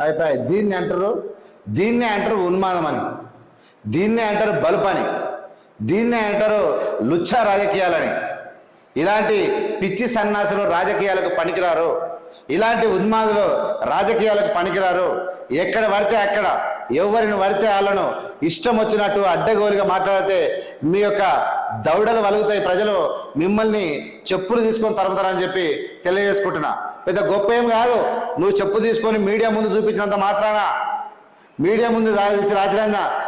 అయిపోయి దీన్ని అంటారు దీన్నే అంటారు ఉన్మానం అని. దీన్నే అంటారు బలుపు అని. దీన్నే అంటారు లుచ్చ రాజకీయాలని ఇలాంటి పిచ్చి సన్నాసులు రాజకీయాలకు పనికిరారు. ఇలాంటి ఉన్మాదులు రాజకీయాలకు పనికిరారు. ఎక్కడ పడితే అక్కడ. ఎవరిని పడితే వాళ్ళను ఇష్టం వచ్చినట్టు అడ్డగోలుగా మాట్లాడితే మీ యొక్క దౌడలు వలుగుతాయి ప్రజలు మిమ్మల్ని చెప్పులు తీసుకొని తరుపుతారని చెప్పి తెలియజేసుకుంటున్నా. పెద్ద గొప్ప ఏం కాదు. నువ్వు చెప్పు తీసుకొని మీడియా ముందు చూపించినంత మాత్రాన మీడియా ముందు రాజ-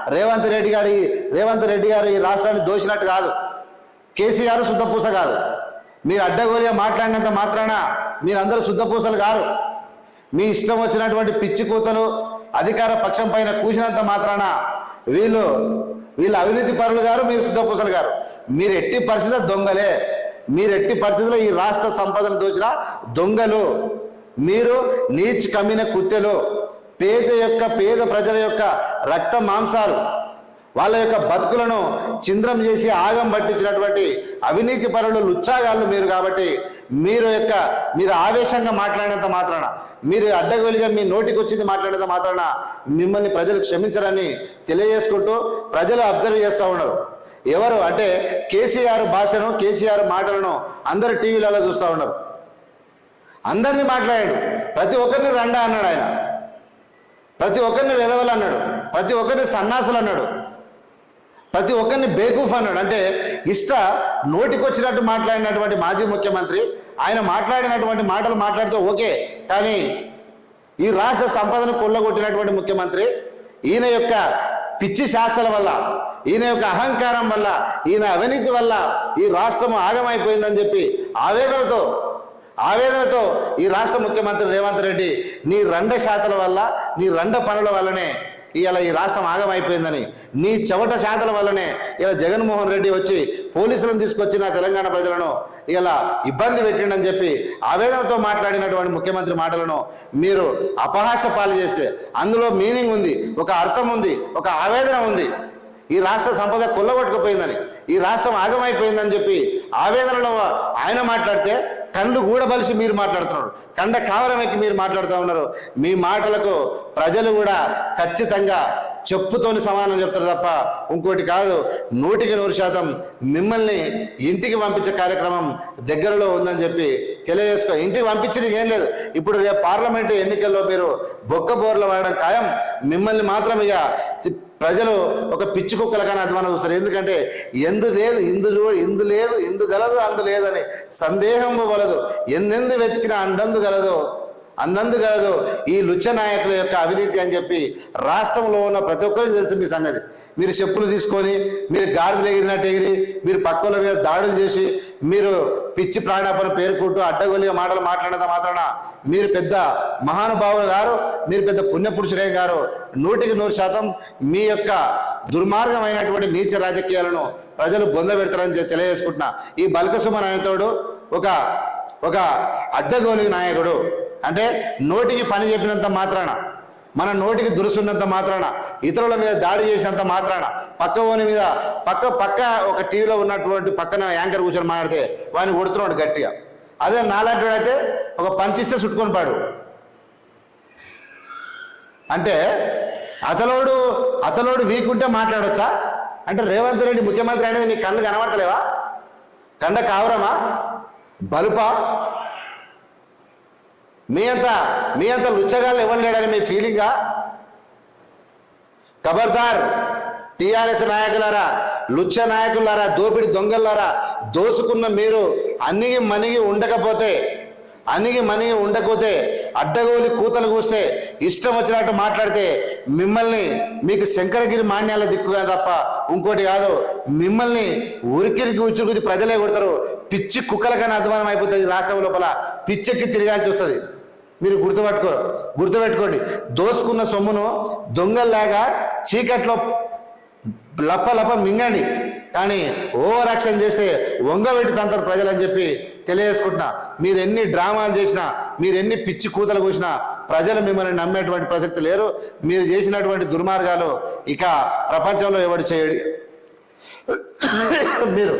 రేవంత్ రెడ్డి గారి రేవంత్ రెడ్డి గారు ఈ రాష్ట్రాన్ని దోచినట్టు కాదు. కేసీఆర్ శుద్ధపూస కాదు. మీరు అడ్డగోలిగా మాట్లాడినంత మాత్రాన మీరందరూ శుద్ధపూసలు కారు. మీ ఇష్టం వచ్చినటువంటి పిచ్చి కూతలు అధికార పక్షం పైన కూసినంత మాత్రాన వీళ్ళు వీళ్ళు అవినీతి పరులు గారు మీరు శుద్ధపూసలు గారు. మీరు ఎట్టి పరిస్థితుల్లో దొంగలే. మీరు ఎట్టి పరిస్థితుల్లో ఈ రాష్ట్ర సంపదను దోచిన దొంగలు. మీరు నీచ్ కమ్మిన కుత్తెలు పేద యొక్క పేద ప్రజల యొక్క రక్త మాంసాలు. వాళ్ళ యొక్క బతుకులను చింద్రం చేసి ఆగం పట్టించినటువంటి అవినీతి పరులు లుచ్చాగాళ్ళు మీరు కాబట్టి మీరు యొక్క మీరు ఆవేశంగా మాట్లాడినంత మాత్రాన మీరు అడ్డగోలుగా మీ నోటికి వచ్చింది మాట్లాడినంత మాత్రాన మిమ్మల్ని ప్రజలు క్షమించరని తెలియజేసుకుంటూ ప్రజలు అబ్జర్వ్ చేస్తూ ఉన్నారు. ఎవరు అంటే కేసీఆర్ భాషను కేసీఆర్ మాటలను అందరు టీవీలలో చూస్తూ ఉన్నారు. అందరినీ మాట్లాడాడు. ప్రతి ఒక్కరిని రండా అన్నాడు ఆయన. ప్రతి ఒక్కరిని వెదవలు అన్నాడు ప్రతి ఒక్కరిని సన్నాసులు అన్నాడు ప్రతి ఒక్కరిని బేకూఫ్ అన్నాడు. అంటే ఇష్ట నోటికొచ్చినట్టు మాట్లాడినటువంటి మాజీ ముఖ్యమంత్రి ఆయన మాట్లాడినటువంటి మాటలు మాట్లాడితే ఓకే కానీ ఈ రాష్ట్ర సంపదను కొల్లగొట్టినటువంటి ముఖ్యమంత్రి ఈయన యొక్క పిచ్చి శాస్త్రాల వల్ల ఈయన యొక్క అహంకారం వల్ల ఈయన అవినీతి వల్ల ఈ రాష్ట్రం ఆగమైపోయిందని చెప్పి ఆవేదనతో ఆవేదనతో ఈ రాష్ట్ర ముఖ్యమంత్రి రేవంత్ రెడ్డి నీ రెండ శాతల వల్ల నీ రెండ పనుల వల్లనే ఇలా ఈ రాష్ట్రం ఆగమైపోయిందని నీ చెవట శాతల వల్లనే ఇలా జగన్మోహన్ రెడ్డి వచ్చి పోలీసులను తీసుకొచ్చి నా తెలంగాణ ప్రజలను ఇలా ఇబ్బంది పెట్టిండని చెప్పి ఆవేదనతో మాట్లాడినటువంటి ముఖ్యమంత్రి మాటలను మీరు అపహాస పాలు చేస్తే అందులో మీనింగ్ ఉంది ఒక అర్థం ఉంది ఒక ఆవేదన ఉంది. ఈ రాష్ట్ర సంపద కొల్లగొట్టుకుపోయిందని ఈ రాష్ట్రం ఆగమైపోయిందని చెప్పి ఆవేదనలో ఆయన మాట్లాడితే కళ్ళు బలిసి మీరు మాట్లాడుతున్నారు. కండ కావరం ఎక్కి మీరు మాట్లాడుతూ ఉన్నారు. మీ మాటలకు ప్రజలు కూడా ఖచ్చితంగా చెప్పుతోని సమానం చెప్తారు తప్ప ఇంకోటి కాదు. నూటికి నూరు శాతం మిమ్మల్ని ఇంటికి పంపించే కార్యక్రమం దగ్గరలో ఉందని చెప్పి తెలియజేసుకో. ఇంటికి పంపించడం ఏం లేదు. ఇప్పుడు రేపు పార్లమెంటు ఎన్నికల్లో మీరు బొక్క బోర్లు వాడడం ఖాయం. మిమ్మల్ని మాత్రం ఇక ప్రజలు ఒక పిచ్చి కుక్కలకని అధ్వానం చూస్తారు. ఎందుకంటే ఎందు లేదు ఇందు చూ ఇందు లేదు ఇందు గలదు అందు లేదని సందేహం వలదు. ఎందెందు వెతికినా అందందు గలదు అందందు గలదు ఈ లుచ్చ నాయకుల యొక్క అవినీతి అని చెప్పి రాష్ట్రంలో ఉన్న ప్రతి ఒక్కరికి తెలుసు మీ సంగతి. మీరు చెప్పులు తీసుకొని మీరు గాడిదలు ఎగిరినట్టు ఎగిరి మీరు పక్కల మీద దాడులు చేసి మీరు పిచ్చి ప్రాణాపన పేర్కొంటూ అడ్డగొలిగా మాటలు మాట్లాడినంత మాత్రాన మీరు పెద్ద మహానుభావులు గారు మీరు పెద్ద పుణ్యపురుషులే గారు నూటికి నూరు శాతం మీ యొక్క దుర్మార్గమైనటువంటి నీచ రాజకీయాలను ప్రజలు బొంద పెడతారని తెలియజేసుకుంటున్నా. ఈ బల్కసుమన్ అనేతోడు ఒక ఒక అడ్డగోలి నాయకుడు. అంటే నోటికి పని చెప్పినంత మాత్రాన మన నోటికి దురుసున్నంత మాత్రాన ఇతరుల మీద దాడి చేసినంత మాత్రాన పక్క ఓని మీద పక్క పక్క ఒక టీవీలో ఉన్నటువంటి పక్కన యాంకర్ కూర్చొని మాట్లాడితే వాడిని కొడుతున్నాడు గట్టిగా. అదే నాలాంటి అయితే ఒక పంచిస్తే చుట్టుకొని పాడు. అంటే అతలోడు అతలోడు వీక్ ఉంటే మాట్లాడొచ్చా? అంటే రేవంత్ రెడ్డి ముఖ్యమంత్రి అనేది మీ కళ్ళు కనబడతలేవా? కండ కావరమా? బలుపా? మీ అంత మీ అంత లుచ్చగాళ్ళు ఎవరు లేడని మీ ఫీలింగా? ఖబర్దార్ టీఆర్ఎస్ నాయకులారా లుచ్చ నాయకులారా దోపిడి దొంగలారా దోసుకున్న మీరు అణిగి మనిగి ఉండకపోతే అణిగి మనిగి ఉండకపోతే అడ్డగోలి కూతలు కూస్తే ఇష్టం వచ్చినట్టు మాట్లాడితే మిమ్మల్ని మీకు శంకరగిరి మాన్యాల దిక్కుగా తప్ప ఇంకోటి కాదు. మిమ్మల్ని ఉరికిరికి ఉచురుకుది ప్రజలే కొడతారు. పిచ్చి కుక్కలకన్నా అధ్వానం అయిపోతుంది రాష్ట్రం లోపల. పిచ్చెక్కి తిరగాల్సి వస్తుంది. మీరు గుర్తుపట్టుకో గుర్తుపెట్టుకోండి. దోసుకున్న సొమ్మును దొంగల్లాగా చీకట్లో లప్ప లప్ప మింగండి. కానీ ఓవర్ యాక్షన్ చేస్తే వంగబెట్టి తంతారు ప్రజలని చెప్పి తెలియజేసుకుంటున్నా. మీరు ఎన్ని డ్రామాలు చేసినా మీరు ఎన్ని పిచ్చి కూతలు కూసినా ప్రజలు మిమ్మల్ని నమ్మేటువంటి ప్రసక్తి లేరు. మీరు చేసినటువంటి దుర్మార్గాలు ఇక ప్రపంచంలో ఎవడు చేయడు. మీరు